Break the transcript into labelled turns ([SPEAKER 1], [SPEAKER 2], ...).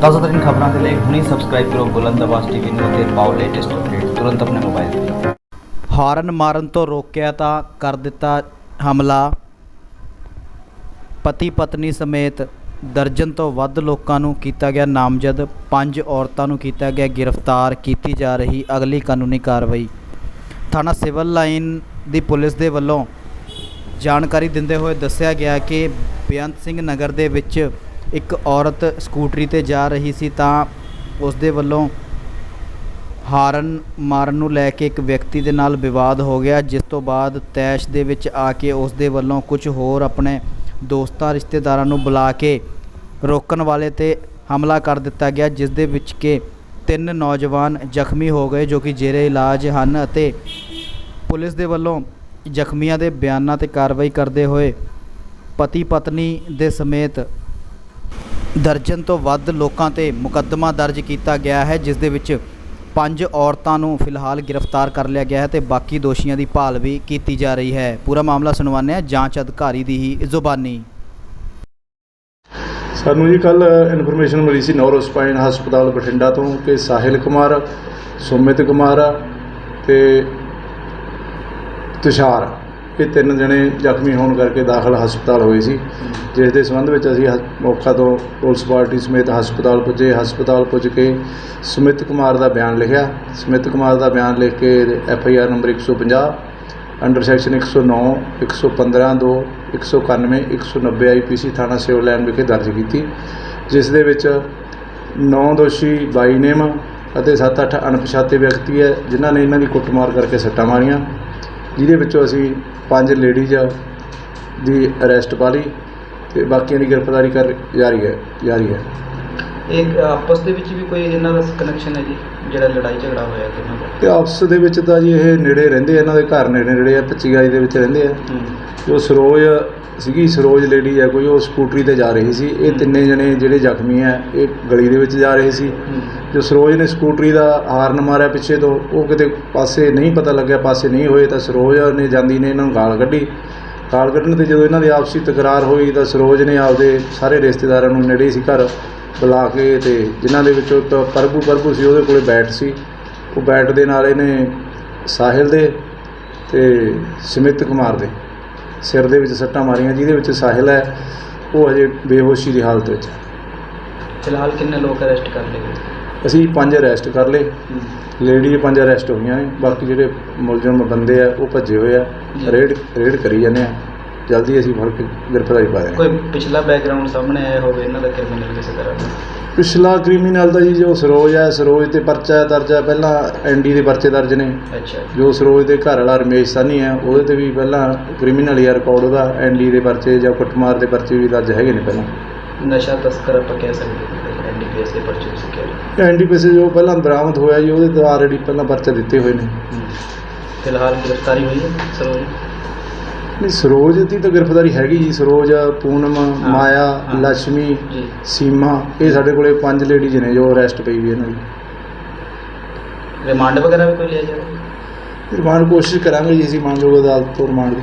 [SPEAKER 1] ਤਾਜ਼ਾ ਖਬਰਾਂ ਦੇ ਲਈ ਹੁਣੀ ਸਬਸਕ੍ਰਾਈਬ ਕਰੋ ਬੁਲੰਦ ਆਵਾਜ਼ ਟੀਵੀ ਨੂੰ ਅਤੇ ਪਾਓ ਲੇਟੈਸਟ ਅਪਡੇਟ ਤੁਰੰਤ ਆਪਣੇ ਮੋਬਾਈਲ ਤੇ।
[SPEAKER 2] ਹਾਰਨ ਮਾਰਨ ਤੋਂ ਰੋਕਿਆ ਤਾਂ ਕਰ ਦਿੱਤਾ ਹਮਲਾ। ਪਤੀ ਪਤਨੀ ਸਮੇਤ ਦਰਜਨ ਤੋਂ ਵੱਧ ਲੋਕਾਂ ਨੂੰ ਕੀਤਾ ਗਿਆ ਨਾਮਜ਼ਦ, ਪੰਜ ਔਰਤਾਂ ਨੂੰ ਕੀਤਾ ਗਿਆ ਗ੍ਰਿਫਤਾਰ, ਕੀਤੀ ਜਾ ਰਹੀ ਅਗਲੀ ਕਾਨੂੰਨੀ ਕਾਰਵਾਈ। ਥਾਣਾ ਸਿਵਲ ਲਾਈਨ ਦੀ ਪੁਲਿਸ ਦੇ ਵੱਲੋਂ ਜਾਣਕਾਰੀ ਦਿੰਦੇ ਹੋਏ ਦੱਸਿਆ ਗਿਆ ਕਿ ਬੇਅੰਤ ਸਿੰਘ ਨਗਰ ਦੇ ਵਿੱਚ ਇੱਕ ਔਰਤ ਸਕੂਟਰੀ ਤੇ ਜਾ ਰਹੀ ਸੀ ਤਾਂ ਉਸ ਦੇ ਵੱਲੋਂ ਹਾਰਨ ਮਾਰਨ ਨੂੰ ਲੈ ਕੇ ਇੱਕ ਵਿਅਕਤੀ ਦੇ ਨਾਲ ਵਿਵਾਦ ਹੋ ਗਿਆ, ਜਿਸ ਤੋਂ ਬਾਅਦ ਤੈਸ਼ ਦੇ ਵਿੱਚ ਆ ਕੇ ਉਸ ਦੇ ਵੱਲੋਂ ਕੁਝ ਹੋਰ ਆਪਣੇ ਦੋਸਤਾਂ, ਰਿਸ਼ਤੇਦਾਰਾਂ ਨੂੰ ਬੁਲਾ ਕੇ ਰੋਕਣ ਵਾਲੇ ਤੇ ਹਮਲਾ ਕਰ ਦਿੱਤਾ ਗਿਆ ਜਿਸ ਦੇ ਵਿੱਚ ਕਿ ਤਿੰਨ ਨੌਜਵਾਨ ਜ਼ਖਮੀ ਹੋ ਗਏ, ਜੋ ਕਿ ਜੇਰੇ ਇਲਾਜ ਹਨ ਅਤੇ ਪੁਲਿਸ ਦੇ ਵੱਲੋਂ ਜ਼ਖਮੀਆਂ ਦੇ ਬਿਆਨਾਂ ਤੇ ਕਾਰਵਾਈ ਕਰਦੇ ਹੋਏ ਪਤੀ ਪਤਨੀ ਦੇ ਸਮੇਤ ਦਰਜਨ ਤੋਂ ਵੱਧ ਲੋਕਾਂ ਤੇ ਮੁਕੱਦਮਾ ਦਰਜ ਕੀਤਾ ਗਿਆ ਹੈ, ਜਿਸ ਦੇ ਵਿੱਚ ਪੰਜ ਔਰਤਾਂ ਨੂੰ ਫਿਲਹਾਲ ਗ੍ਰਿਫਤਾਰ ਕਰ ਲਿਆ ਗਿਆ ਹੈ ਤੇ ਬਾਕੀ ਦੋਸ਼ੀਆਂ ਦੀ ਭਾਲ ਵੀ ਕੀਤੀ ਜਾ ਰਹੀ ਹੈ। ਪੂਰਾ ਮਾਮਲਾ ਸੁਣਵਾਉਂਦੇ ਹਾਂ, ਜਾਂਚ ਅਧਿਕਾਰੀ ਦੀ ਹੀ ਜ਼ੁਬਾਨੀ।
[SPEAKER 3] ਸਾਨੂੰ ਜੀ ਕੱਲ ਇਨਫੋਰਮੇਸ਼ਨ ਮਿਲੀ ਸੀ ਨੌਰੋ ਸਪਾਈਨ ਹਸਪਤਾਲ ਬਠਿੰਡਾ ਤੋਂ ਕਿ ਸਾਹਿਲ ਕੁਮਾਰ, ਸੁਮਿਤ ਕੁਮਾਰ ਤੇ ਤੁਸ਼ਾਰ। ਕਿ ਤਿੰਨ ਜਣੇ ਜ਼ਖਮੀ ਹੋਣ ਕਰਕੇ ਦਾਖਲ ਹਸਪਤਾਲ ਹੋਏ ਸੀ। ਜਿਸ ਦੇ ਸੰਬੰਧ ਵਿੱਚ ਅਸੀਂ ਹਸ- ਮੌਕਾ ਤੋਂ ਪੁਲਿਸ ਪਾਰਟੀ ਸਮੇਤ ਹਸਪਤਾਲ ਪੁੱਜੇ। ਹਸਪਤਾਲ ਪੁੱਜ ਕੇ ਸੁਮਿਤ ਕੁਮਾਰ ਦਾ ਬਿਆਨ ਲਿਖਿਆ। ਸੁਮਿਤ ਕੁਮਾਰ ਦਾ ਬਿਆਨ ਲਿਖ ਕੇ F I R number 150 under section 109 115 2 191 190 IPC ਥਾਣਾ ਸਿਵਲ ਲਾਈਨ ਵਿਖੇ ਦਰਜ ਕੀਤੀ। ਜਿਸ ਦੇ ਵਿੱਚ 9 ਦੋਸ਼ੀ ਬਾਈ ਨੇਮ ਅਤੇ 7-8 ਅਣਪਛਾਤੇ ਵਿਅਕਤੀ ਹੈ, ਜਿਨ੍ਹਾਂ ਨੇ ਇਹਨਾਂ ਦੀ ਕੁੱਟਮਾਰ ਕਰਕੇ ਸੱਟਾਂ ਮਾਰੀਆਂ। ਜਿਹਦੇ ਵਿੱਚੋਂ ਅਸੀਂ ਪੰਜ ਲੇਡੀਜ਼ ਦੀ ਅਰੈਸਟ ਪਾ ਲਈ ਤੇ ਬਾਕੀਆਂ ਦੀ ਗ੍ਰਿਫਤਾਰੀ ਕਰ ਜਾਰੀ ਹੈ ਜਾਰੀ ਹੈ।
[SPEAKER 1] ਇੱਕ ਆਪਸ ਦੇ ਵਿੱਚ ਵੀ ਕੋਈ ਇਹਨਾਂ ਦਾ ਕਨੈਕਸ਼ਨ ਹੈ ਜੀ ਜਿਹੜਾ ਲੜਾਈ ਝਗੜਾ ਹੋਇਆ ਕਿਨਾਂ ਦਾ?
[SPEAKER 3] ਤੇ ਆਪਸ ਦੇ ਵਿੱਚ ਤਾਂ ਜੀ ਇਹ ਨੇੜੇ ਰਹਿੰਦੇ ਆ, ਇਹਨਾਂ ਦੇ ਘਰ ਨੇੜੇ ਨੇੜੇ ਆ 25 ਗਾਈ ਦੇ ਵਿੱਚ ਰਹਿੰਦੇ ਆ। ਜੋ ਸਰੋਜ ਸੀਗੀ ਸਰੋਜ ਲੇਡੀ ਹੈ ਕੋਈ ਉਹ ਸਕੂਟਰੀ ਤੇ ਜਾ ਰਹੀ ਸੀ। ਇਹ ਤਿੰਨੇ ਜਣੇ ਜਿਹੜੇ ਜ਼ਖਮੀ ਆ ਇਹ ਗਲੀ ਦੇ ਵਿੱਚ ਜਾ ਰਹੇ ਸੀ। ਜੋ ਸਰੋਜ ਨੇ ਸਕੂਟਰੀ ਦਾ ਹਾਰਨ ਮਾਰਿਆ ਪਿੱਛੇ ਤੋਂ। ਉਹ ਕਿਤੇ ਪਾਸੇ ਨਹੀਂ ਪਤਾ ਲੱਗਿਆ, ਪਾਸੇ ਨਹੀਂ ਹੋਏ ਤਾਂ ਸਰੋਜ ਨੇ ਜਾਂਦੀ ਨੇ ਇਹਨਾਂ ਨੂੰ ਗਾਲ ਕੱਢੀ। ਗਾਲ ਕੱਢਣ ਤੇ ਜਦੋਂ ਇਹਨਾਂ ਦੀ ਆਪਸੀ ਤਕਰਾਰ ਹੋਈ ਤਾਂ ਸਰੋਜ ਨੇ ਆਪਦੇ ਸਾਰੇ ਰਿਸ਼ਤੇਦਾਰਾਂ ਨੂੰ ਨੇੜੇ ਸੀ ਘਰ ਬੁਲਾ ਕੇ ਤੇ ਜਿਨ੍ਹਾਂ ਦੇ ਵਿੱਚੋਂ ਤਾਂ ਪ੍ਰਭੂ ਪ੍ਰਭੂ ਸੀ, ਉਹਦੇ ਕੋਲੇ ਬੈਟ ਸੀ। ਉਹ ਬੈਟ ਦੇ ਨਾਲ ਇਹਨੇ ਸਾਹਿਲ ਦੇ ਤੇ ਸਮਿਤ ਕੁਮਾਰ ਦੇ ਸਿਰ ਦੇ ਵਿੱਚ ਸੱਟਾਂ ਮਾਰੀਆਂ, ਜਿਹਦੇ ਵਿੱਚ ਸਾਹਿਲ ਹੈ, ਉਹ ਹਜੇ ਬੇਹੋਸ਼ੀ ਦੀ ਹਾਲਤ ਵਿੱਚ ਹੈ।
[SPEAKER 1] ਫਿਲਹਾਲ ਕਿੰਨੇ ਲੋਕ ਅਰੈਸਟ ਕਰ ਲਏ ਗਏ?
[SPEAKER 3] ਅਸੀਂ ਪੰਜ ਅਰੈਸਟ ਕਰ ਲਏ। ਲੇਡੀ ਪੰਜ ਅਰੈਸਟ ਹੋਈਆਂ ਨੇ। ਬਾਕੀ ਜਿਹੜੇ ਮੁਲਜ਼ਮ ਬੰਦੇ ਆ ਉਹ ਭੱਜੇ ਹੋਏ ਆ। ਰੇਡ ਰੇਡ ਕਰੀ ਜਾਂਦੇ ਆ। ਜਲਦੀ ਅਸੀਂ ਫੜ ਕੇ ਗ੍ਰਿਫਤਾਰੀ ਪਾ ਦੇਵਾਂਗੇ
[SPEAKER 1] ਕੋਈ ਪਿਛਲਾ ਬੈਕਗ੍ਰਾਉਂਡ ਸਾਹਮਣੇ ਆਇਆ ਹੋਵੇ ਇਹਨਾਂ ਦਾ ਕ੍ਰਿਮੀਨਲ ਕਿਸੇ ਤਰ੍ਹਾਂ ਦਾ?
[SPEAKER 3] ਪਿਛਲਾ ਕ੍ਰਿਮੀਨਲ ਦਾ ਜੀ ਜੋ ਸਰੋਜ ਹੈ ਸਰੋਜ ਤੇ ਪਰਚਾ ਦਰਜ ਹੈ ਪਹਿਲਾਂ ਐਨਡੀ ਦੇ ਪਰਚੇ ਦਰਜ ਨੇ।
[SPEAKER 1] ਅੱਛਾ।
[SPEAKER 3] ਜੋ ਸਰੋਜ ਦੇ ਘਰ ਵਾਲਾ ਰਮੇਸ਼ ਸਾਨੀ ਹੈ ਉਹਦੇ ਤੇ ਵੀ ਪਹਿਲਾਂ ਕ੍ਰਿਮੀਨਲ ਰਿਕਾਰਡ ਉਹਦਾ ਐਨਡੀ ਦੇ ਪਰਚੇ ਜਾਂ ਕੁੱਟਮਾਰ ਦੇ ਪਰਚੇ ਵੀ ਦਰਜ ਹੈਗੇ ਨੇ ਪਹਿਲਾਂ।
[SPEAKER 1] ਨਸ਼ਾ ਤਸਕਰ ਆਪਾਂ ਕਹਿ ਸਕਦੇ ਹਾਂ ਐਨਡੀਪੀਐਸ ਦੇ ਪਰਚੇ ਕਹਿ ਰਹੇ
[SPEAKER 3] ਐਨਡੀਪੀਸੀ ਜੋ ਪਹਿਲਾਂ ਬਰਾਮਦ ਹੋਇਆ ਜੀ ਉਹਦੇ ਤੋਂ ਆਲਰੇਡੀ ਪਹਿਲਾਂ ਪਰਚੇ ਦਿੱਤੇ ਹੋਏ ਨੇ।
[SPEAKER 1] ਫਿਲਹਾਲ ਗ੍ਰਿਫਤਾਰੀ ਹੋਈ ਹੈ ਸਰੋਜ
[SPEAKER 3] ਨਹੀਂ ਸਰੋਜ ਦੀ ਤਾਂ ਗ੍ਰਿਫਤਾਰੀ ਹੈਗੀ ਜੀ ਸਰੋਜ ਪੂਨਮ ਮਾਇਆ। ਲక్ష్ਮੀ
[SPEAKER 1] ਜੀ।
[SPEAKER 3] ਸੀਮਾ ਇਹ ਸਾਡੇ ਕੋਲੇ ਪੰਜ ਲੇਡੀਜ਼ ਨੇ ਜੋ ਅਰੈਸਟ ਪਈ ਵੀ ਇਹਨਾਂ ਦੀ।
[SPEAKER 1] ਰਿਮਾਂਡ ਵਗੈਰਾ ਵੀ ਕੋਈ ਲਿਆ ਜਾਵੇ?
[SPEAKER 3] ਰਿਮਾਂਡ ਕੋਸ਼ਿਸ਼ ਕਰਾਂਗੇ ਜੀ ਅਸੀਂ ਮਾਨਯੋਗ ਅਦਾਲਤ ਤੋਂ ਰਿਮਾਂਡ ਦੀ।